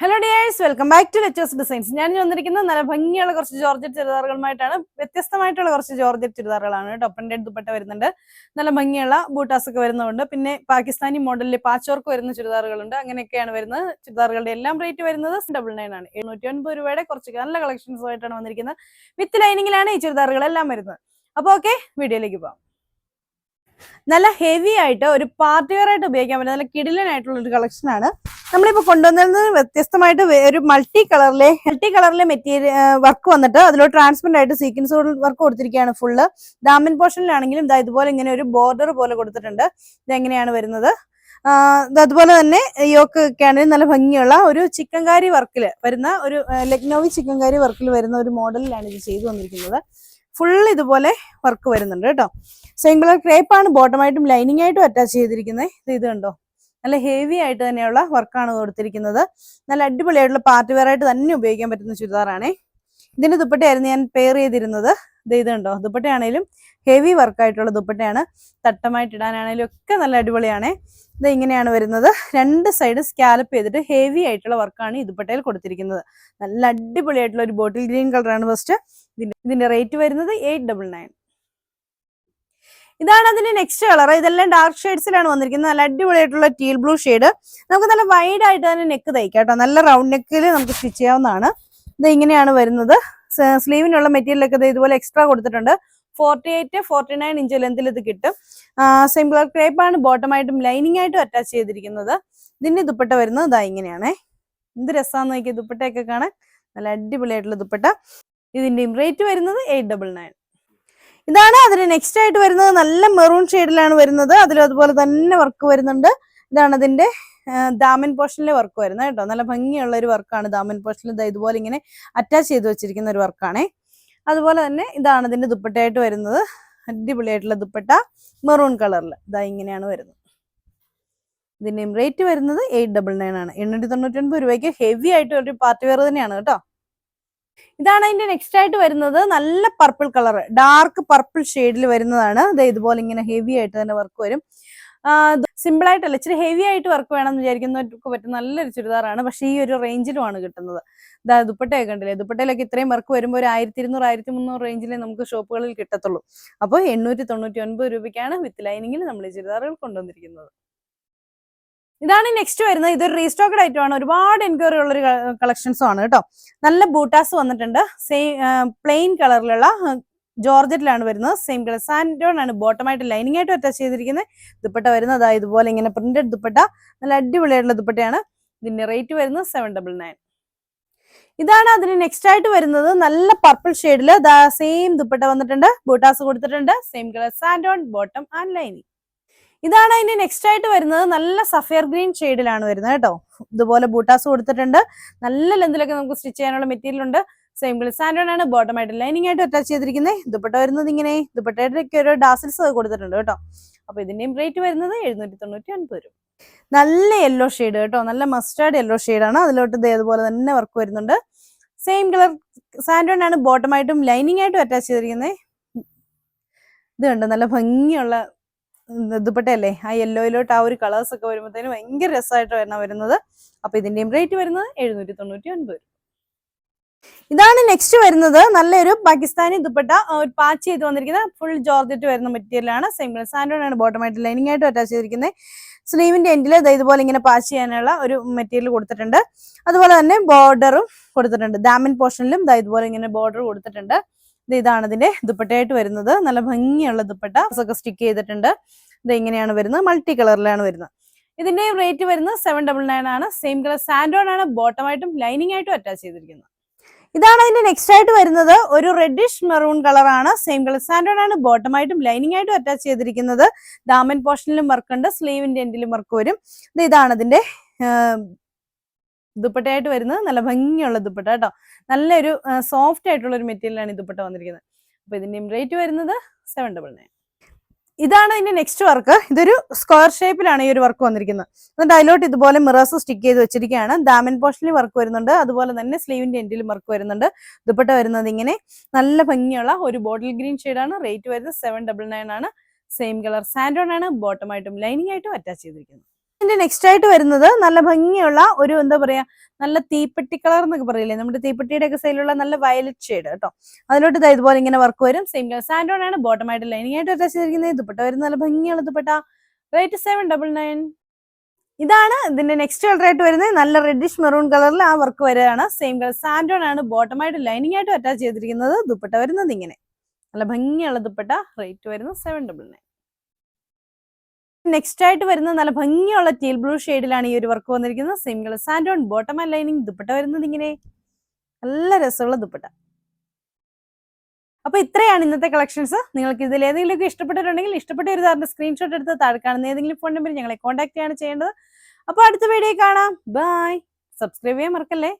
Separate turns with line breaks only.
Hello dears welcome back to letters designs ഞാൻ വന്നിരിക്കുന്നത് നല്ല ഭംഗിയുള്ള കുറച്ച് ജോർജറ്റ് ചുരിദാറുകളുമായിട്ടാണ്. വ്യത്യസ്തമായിട്ടുള്ള കുറച്ച് ജോർജറ്റ് ചുരിദാറുകളാണ് ടോപ്പന്റെ ദുപ്പട്ട വരുന്നുണ്ട്. നല്ല ഭംഗിയുള്ള ബൂട്ടാസ് ഒക്കെ വരുന്നുണ്ട് പിന്നെ പാകിസ്ഥാനി മോഡലിൽ പാച്ചോർക്ക് വരുന്ന ചുരിദാറുകളുണ്ട്. അങ്ങനെയൊക്കെയാണ് വരുന്നത്. ചുരിദാറുകളുടെ എല്ലാം റേറ്റ് വരുന്നത് ഡബിൾ നയൻ ആണ്. എഴുന്നൂറ്റി ഒൻപത് രൂപയുടെ കുറച്ച് നല്ല കളക്ഷൻസ് ആയിട്ടാണ് വന്നിരിക്കുന്നത്. വിത്ത് ലൈനിങ്ങിലാണ് ഈ ചുരിദാറുകളെല്ലാം വരുന്നത്. അപ്പോൾ ഓക്കെ വീഡിയോയിലേക്ക് പോകാം നല്ല ഹെവി ആയിട്ട് ഒരു പാർട്ടി വെയർ ആയിട്ട് ഉപയോഗിക്കാൻ പറ്റുന്ന നല്ല കിടിലനായിട്ടുള്ള ഒരു കളക്ഷൻ ആണ് കൊണ്ടുവന്നതിൽ കൊണ്ടുവന്നത് വ്യത്യസ്തമായിട്ട് ഒരു മൾട്ടി കളറിലെ മൾട്ടി കളറിലെ മെറ്റീരിയൽ വർക്ക് വന്നിട്ട് അതിലോ ട്രാൻസ്പെറന്റ് ആയിട്ട് സീക്വൻസ് വർക്ക് കൊടുത്തിരിക്കുകയാണ് ഫുള്ള് ഡാമിൻ പോർഷനിലാണെങ്കിലും ഇതാ ഇതുപോലെ ഇങ്ങനെ ഒരു ബോർഡർ പോലെ കൊടുത്തിട്ടുണ്ട്. ഇതെങ്ങനെയാണ് വരുന്നത്? അതുപോലെ തന്നെ യോക്ക് ഒക്കെ നല്ല ഭംഗിയുള്ള ഒരു ചിക്കൻകാരി വർക്കിൽ വരുന്ന ഒരു ലക്നൗവി ചിക്കൻകാരി വർക്കിൽ വരുന്ന ഒരു മോഡലിലാണ് ഇത് ചെയ്തു വന്നിരിക്കുന്നത്. ഫുൾ ഇതുപോലെ വർക്ക് വരുന്നുണ്ട് കേട്ടോ. സെയിം കളർ ക്രേപ്പാണ് ബോട്ടമായിട്ടും ലൈനിങ് ആയിട്ടും അറ്റാച്ച് ചെയ്തിരിക്കുന്നത്. ഇത് കണ്ടോ? നല്ല ഹെവി ആയിട്ട് തന്നെയുള്ള വർക്കാണ് കൊടുത്തിരിക്കുന്നത്. നല്ല അടിപൊളിയായിട്ടുള്ള പാർട്ടി വെയർ ആയിട്ട് തന്നെ ഉപയോഗിക്കാൻ പറ്റുന്ന ചുരിദാറാണേ. ഇതിന്റെ ദുപ്പട്ടയായിരുന്നു ഞാൻ പെയർ ചെയ്തിരുന്നത്. ഇത് ഇത് കണ്ടോ ദുപ്പട്ടയാണേലും ഹെവി വർക്കായിട്ടുള്ള ദുപ്പട്ടയാണ്. തട്ടമായിട്ട് ഇടാനാണേലും ഒക്കെ നല്ല അടിപൊളിയാണേ. ഇത് ഇങ്ങനെയാണ് വരുന്നത്. രണ്ട് സൈഡ് സ്കാലപ്പ് ചെയ്തിട്ട് ഹെവി ആയിട്ടുള്ള വർക്കാണ് ഈ ദുപ്പട്ടയിൽ കൊടുത്തിരിക്കുന്നത്. നല്ല അടിപൊളിയായിട്ടുള്ള ഒരു ബോട്ടിൽ ഗ്രീൻ കളറാണ് ഫസ്റ്റ് ഇതിന്റെ റേറ്റ് വരുന്നത് എയ്റ്റ് ഇതാണ് അതിന്റെ നെക്സ്റ്റ് കളർ ഇതെല്ലാം ഡാർക്ക് ഷെയ്ഡ്സിലാണ് വന്നിരിക്കുന്നത്. നല്ല അടിപൊളിയായിട്ടുള്ള ടീൽ ബ്ലൂ ഷെയ്ഡ് നമുക്ക് നല്ല വൈഡ് ആയിട്ട് തന്നെ നെക്ക് തയ്ക്കാം കേട്ടോ. നല്ല റൗണ്ട് നെക്കിൽ നമുക്ക് സ്റ്റിച്ച് ചെയ്യാവുന്നതാണ്. ഇത് ഇങ്ങനെയാണ് വരുന്നത്. സ്ലീവിനുള്ള മെറ്റീരിയൽ ഒക്കെ ഇതുപോലെ എക്സ്ട്രാ കൊടുത്തിട്ടുണ്ട്. Forty eight forty nine inch ലെന്തിൽ ഇത് കിട്ടും സിംപിൾ ക്രേപ്പ് ആണ്. ബോട്ടമായിട്ടും ലൈനിങ് ആയിട്ടും അറ്റാച്ച് ചെയ്തിരിക്കുന്നത്. ഇതിന്റെ ദുപ്പട്ട വരുന്നത് ഇതാ ഇങ്ങനെയാണേ. എന്ത് രസമാന്ന് നോക്കിയ ദുപ്പട്ടയൊക്കെ കാണാൻ. നല്ല അടിപൊളിയായിട്ടുള്ള ദുപ്പട്ട. ഇതിന്റെയും റേറ്റ് വരുന്നത് എയ്റ്റ് ഡബിൾ നയൻ ഇതാണ് അതിന് നെക്സ്റ്റ് ആയിട്ട് വരുന്നത്. നല്ല മെറൂൺ ഷെയ്ഡിലാണ് വരുന്നത്. അതിൽ അതുപോലെ തന്നെ വർക്ക് വരുന്നുണ്ട്. ഇതാണ് അതിന്റെ ദാമൻ പോർഷനിലെ വർക്ക് വരുന്നത് കേട്ടോ. നല്ല ഭംഗിയുള്ള ഒരു വർക്കാണ് ദാമൻ പോർഷനിൽ ഇതുപോലെ ഇങ്ങനെ അറ്റാച്ച് ചെയ്ത് വെച്ചിരിക്കുന്ന ഒരു വർക്കാണേ അതുപോലെ തന്നെ ഇതാണ് ഇതിന്റെ ദുപ്പട്ടയായിട്ട് വരുന്നത്. അടിപൊളിയായിട്ടുള്ള ദുപ്പട്ട മെറൂൺ കളറിൽ ഇതാ ഇങ്ങനെയാണ് വരുന്നത്. ഇതിന്റെയും റേറ്റ് വരുന്നത് എയ്റ്റ് ഡബിൾ നയൻ ആണ്. എണ്ണൂറ്റി തൊണ്ണൂറ്റി ഒൻപത് രൂപയ്ക്ക് ഹെവി ആയിട്ട് ഒരു പാർട്ടി വെയർ തന്നെയാണ് കേട്ടോ. ഇതാണ് അതിന്റെ നെക്സ്റ്റ് ആയിട്ട് വരുന്നത്. നല്ല പർപ്പിൾ കളർ ഡാർക്ക് പർപ്പിൾ ഷെയ്ഡിൽ വരുന്നതാണ്. ദേ ഇതുപോലെ ഇങ്ങനെ ഹെവി ആയിട്ട് തന്നെ വർക്ക് വരും. സിമ്പിൾ ആയിട്ടല്ല ഇച്ചിരി ഹെവി ആയിട്ട് വർക്ക് വേണമെന്ന് വിചാരിക്കുന്നവർക്ക് പറ്റും നല്ലൊരു ചുരിദാറാണ്. പക്ഷേ ഈ ഒരു റേഞ്ചിലുമാണ് കിട്ടുന്നത്. ഇതാ ദുപ്പട്ടയൊക്കെ ഉണ്ടല്ലേ ദുപ്പട്ടയിലൊക്കെ ഇത്രയും വർക്ക് വരുമ്പോൾ ഒരു ആയിരത്തി ഇരുന്നൂറ് ആയിരത്തി മുന്നൂറ് റേഞ്ചിലേ നമുക്ക് ഷോപ്പുകളിൽ കിട്ടത്തുള്ളൂ. അപ്പോൾ എണ്ണൂറ്റി തൊണ്ണൂറ്റി ഒൻപത് രൂപയ്ക്കാണ് വിത്ത് ലൈനിങ്ങിൽ നമ്മൾ ചുരിദാറുകൾ കൊണ്ടുവന്നിരിക്കുന്നത്. ഇതാണ് നെക്സ്റ്റ് വരുന്നത്. ഇതൊരു റീസ്റ്റോക്കഡ് ആണ്. ഒരുപാട് എൻക്വയറി ഉള്ളൊരു കളക്ഷൻസും ആണ് കേട്ടോ. നല്ല ബൂട്ടാസ് വന്നിട്ടുണ്ട്. സെയിം പ്ലെയിൻ കളറിലുള്ള ജോർജറ്റിലാണ് വരുന്നത്. സെയിം കളർ സാൻഡോൺ ആണ്. ബോട്ടമായിട്ട് ലൈനിങ് ആയിട്ട് അറ്റാച്ച് ചെയ്തിരിക്കുന്നത്. ദുപ്പട്ട വരുന്നത്. അതായത് ഇതുപോലെ ഇങ്ങനെ പ്രിന്റഡ് ദുപ്പട്ട. നല്ല അടിപൊളിയായിട്ടുള്ള ദുപ്പട്ടയാണ്. ഇതിന്റെ റേറ്റ് വരുന്നത് സെവൻ ഡബിൾ നയൻ ഇതാണ് അതിന് നെക്സ്റ്റ് ആയിട്ട് വരുന്നത്. നല്ല പർപ്പിൾ ഷെയ്ഡിൽ സെയിം ദുപ്പട്ട വന്നിട്ടുണ്ട്. ബൂട്ടാസ് കൊടുത്തിട്ടുണ്ട്. സെയിം കളർ സാൻഡോൺ ബോട്ടം ആൻഡ് ലൈനിങ് ഇതാണ് അതിന്റെ നെക്സ്റ്റ് ആയിട്ട് വരുന്നത്. നല്ല സഫയർ ഗ്രീൻ ഷെയ്ഡിലാണ് വരുന്നത് കേട്ടോ. ഇതുപോലെ ബൂട്ടാസ് കൊടുത്തിട്ടുണ്ട്. നല്ല ലെന്തിലൊക്കെ നമുക്ക് സ്റ്റിച്ച് ചെയ്യാനുള്ള മെറ്റീരിയൽ ഉണ്ട്. സെയിം ഗ്ലിസ് ആണ്. ബോട്ടം ആയിട്ട് ലൈനിങ് ആയിട്ട് അറ്റാച്ച് ചെയ്തിരിക്കുന്നത് ദുപ്പട്ട വരുന്നത് ഇങ്ങനെ. ദുപ്പട്ടയുടെ ഒരു ഡാസിൽസ് കൊടുത്തിട്ടുണ്ട് കേട്ടോ. അപ്പൊ ഇതിന്റെയും റേറ്റ് വരുന്നത് എഴുന്നൂറ്റി തൊണ്ണൂറ്റി രൂപ. നല്ല യെല്ലോ ഷെയ്ഡ് കേട്ടോ. നല്ല മസ്റ്റാർഡ് യെല്ലോ ആണ്. അതിലോട്ട് ദേ അതുപോലെ തന്നെ വർക്ക് വരുന്നുണ്ട്. സെയിം കളർ സാൻഡോൺ ആണ്. ബോട്ടമായിട്ടും ലൈനിങ് ആയിട്ടും അറ്റാച്ച് ചെയ്തിരിക്കുന്നത് ഇത് കണ്ടോ? നല്ല ഭംഗിയുള്ള ദുപ്പട്ടയല്ലേ ആ യെല്ലോയിലോട്ട് ആ ഒരു കളേഴ്സ് ഒക്കെ വരുമ്പോഴത്തേനും ഭയങ്കര രസമായിട്ട് വരണം വരുന്നത്. അപ്പൊ ഇതിന്റെയും റേറ്റ് വരുന്നത് എഴുന്നൂറ്റി തൊണ്ണൂറ്റി ഒൻപത് ഇതാണ് നെക്സ്റ്റ് വരുന്നത്. നല്ലൊരു പാകിസ്ഥാനി ദുപ്പട്ട. ഒരു പാച്ച് ചെയ്ത് വന്നിരിക്കുന്ന ഫുൾ ജോർജറ്റ് വരുന്ന സെയിം സാൻഡോൺ ആണ്. ബോട്ടമായിട്ട് ലൈനിങ് ആയിട്ട് അറ്റാച്ച് ചെയ്തിരിക്കുന്നത് സ്ലീവിന്റെ എൻഡിൽ ഇതുപോലെ ഇങ്ങനെ പാച്ച് ചെയ്യാനുള്ള ഒരു മെറ്റീരിയൽ കൊടുത്തിട്ടുണ്ട്. അതുപോലെ തന്നെ ബോർഡറും കൊടുത്തിട്ടുണ്ട്. ഡാമിൻ പോർഷനിലും ഇതുപോലെ ഇങ്ങനെ ബോർഡർ കൊടുത്തിട്ടുണ്ട്. ഇതാണ് ഇതിന്റെ ദുപ്പട്ടയായിട്ട് വരുന്നത്. നല്ല ഭംഗിയുള്ള ദുപ്പട്ട. ഒക്കെ സ്റ്റിക്ക് ചെയ്തിട്ടുണ്ട്. ഇത് ഇങ്ങനെയാണ് വരുന്നത്. മൾട്ടി കളറിലാണ് വരുന്നത്. ഇതിന്റെ റേറ്റ് വരുന്നത് സെവൻ ഡബിൾ നയൻ ആണ്. സെയിം കളർ സാൻഡോൺ ആണ്. ബോട്ടമായിട്ടും ലൈനിങ് ആയിട്ടും അറ്റാച്ച് ചെയ്തിരിക്കുന്നത്. ഇതാണ് അതിന്റെ നെക്സ്റ്റ് ആയിട്ട് വരുന്നത്. ഒരു റെഡിഷ് മെറൂൺ കളറാണ് സെയിം കളർ സാൻഡോൺ ആണ്. ബോട്ടമായിട്ടും ലൈനിങ് ആയിട്ടും അറ്റാച്ച് ചെയ്തിരിക്കുന്നത്. ദാമൻ പോർഷനിലും വർക്ക് ഉണ്ട്. സ്ലീവിന്റെ എൻഡിലും വർക്ക് വരും. ഇത് ഇതാണ് അതിന്റെ ദുപ്പട്ടയായിട്ട് വരുന്നത് നല്ല ഭംഗിയുള്ള ദുപ്പട്ട കേട്ടോ. നല്ലൊരു സോഫ്റ്റ് ആയിട്ടുള്ള ഒരു മെറ്റീരിയലാണ് ഈ ദുപ്പട്ട വന്നിരിക്കുന്നത്. അപ്പൊ ഇതിന്റെയും റേറ്റ് വരുന്നത് സെവൻ ഡബിൾ നയൻ ഇതാണ് ഇതിന്റെ നെക്സ്റ്റ് വർക്ക് ഇതൊരു സ്ക്വയർ ഷേപ്പിലാണ് ഈ ഒരു വർക്ക് വന്നിരിക്കുന്നത്. എന്നിട്ട് അതിലോട്ട് ഇതുപോലെ മിറേഴ്സ് സ്റ്റിക്ക് ചെയ്ത് വെച്ചിരിക്കുകയാണ്. ദാമൻ പോർഷനിൽ വർക്ക് വരുന്നുണ്ട്. അതുപോലെ തന്നെ സ്ലീവിന്റെ എൻഡിലും വർക്ക് വരുന്നുണ്ട്. ദുപ്പട്ട വരുന്നത് ഇങ്ങനെ നല്ല ഭംഗിയുള്ള ഒരു ബോട്ടിൽ ഗ്രീൻ ആണ്. റേറ്റ് വരുന്നത് സെവൻ ഡബിൾ നയൻ ആണ്. സെയിം കളർ സാൻഡോൺ ആണ്. ബോട്ടമായിട്ടും ലൈനിങ് ആയിട്ടും അറ്റാച്ച് ചെയ്തിരിക്കുന്നത്. ഇതിന്റെ നെക്സ്റ്റ് ആയിട്ട് വരുന്നത് നല്ല ഭംഗിയുള്ള ഒരു എന്താ പറയാ നല്ല തീപ്പെട്ടി കളർ എന്നൊക്കെ പറയില്ലേ? നമ്മുടെ തീപ്പെട്ടിയുടെ ഒക്കെ സൈഡിലുള്ള നല്ല വയലറ്റ് ഷെയ്ഡ് കേട്ടോ. അതിലോട്ട് ദാ ഇതുപോലെ ഇങ്ങനെ വർക്ക് വരും. സെയിം കളർ സാൻഡോൺ ആണ് ബോട്ടം ആയിട്ട് ലൈനിങ് ആയിട്ട് അറ്റാച്ച് ചെയ്തിരിക്കുന്നത്. ദുപ്പട്ട വരുന്ന നല്ല ഭംഗിയുള്ള dupatta. Rate seven double nine ഇതാണ് ഇതിന്റെ നെക്സ്റ്റ് കളർ ആയിട്ട് വരുന്നത്. നല്ല റെഡിഷ് മെറൂൺ കളറിൽ ആ വർക്ക് വരികയാണ്. സെയിം കളർ സാൻഡോൺ ആണ് ബോട്ടം ആയിട്ട് ലൈനിങ് ആയിട്ട് അറ്റാച്ച് ചെയ്തിരിക്കുന്നത്. ദുപ്പട്ട വരുന്നത് ഇങ്ങനെ. നല്ല ഭംഗിയുള്ള ദുപ്പട്ട. റേറ്റ് വരുന്നത് സെവൻ ഡബിൾ നയൻ നെക്സ്റ്റ് ആയിട്ട് വരുന്ന നല്ല ഭംഗിയുള്ള ടീൽ ബ്ലൂ ഷെയ്ഡിലാണ് ഈ ഒരു വർക്ക് വന്നിരിക്കുന്നത്. Single on bottom and lining dupatta വരുന്നത് ഇങ്ങനെ. നല്ല രസമുള്ള ദുപ്പട്ട. അപ്പൊ ഇത്രയാണ് ഇന്നത്തെ കളക്ഷൻസ് നിങ്ങൾക്ക് ഇതിൽ ഏതെങ്കിലുമൊക്കെ ഇഷ്ടപ്പെട്ടിട്ടുണ്ടെങ്കിൽ ഇഷ്ടപ്പെട്ട ഒരു സാറിന്റെ സ്ക്രീൻഷോട്ട് എടുത്ത് താഴെ കാണുന്ന ഏതെങ്കിലും ഫോൺ നമ്പർ ഞങ്ങളെ കോൺടാക്ട് ചെയ്യാണ് ചെയ്യേണ്ടത്. അപ്പൊ അടുത്ത വീഡിയോ കാണാം. ബൈ സബ്സ്ക്രൈബ് ചെയ്യാൻ മറക്കല്ലേ?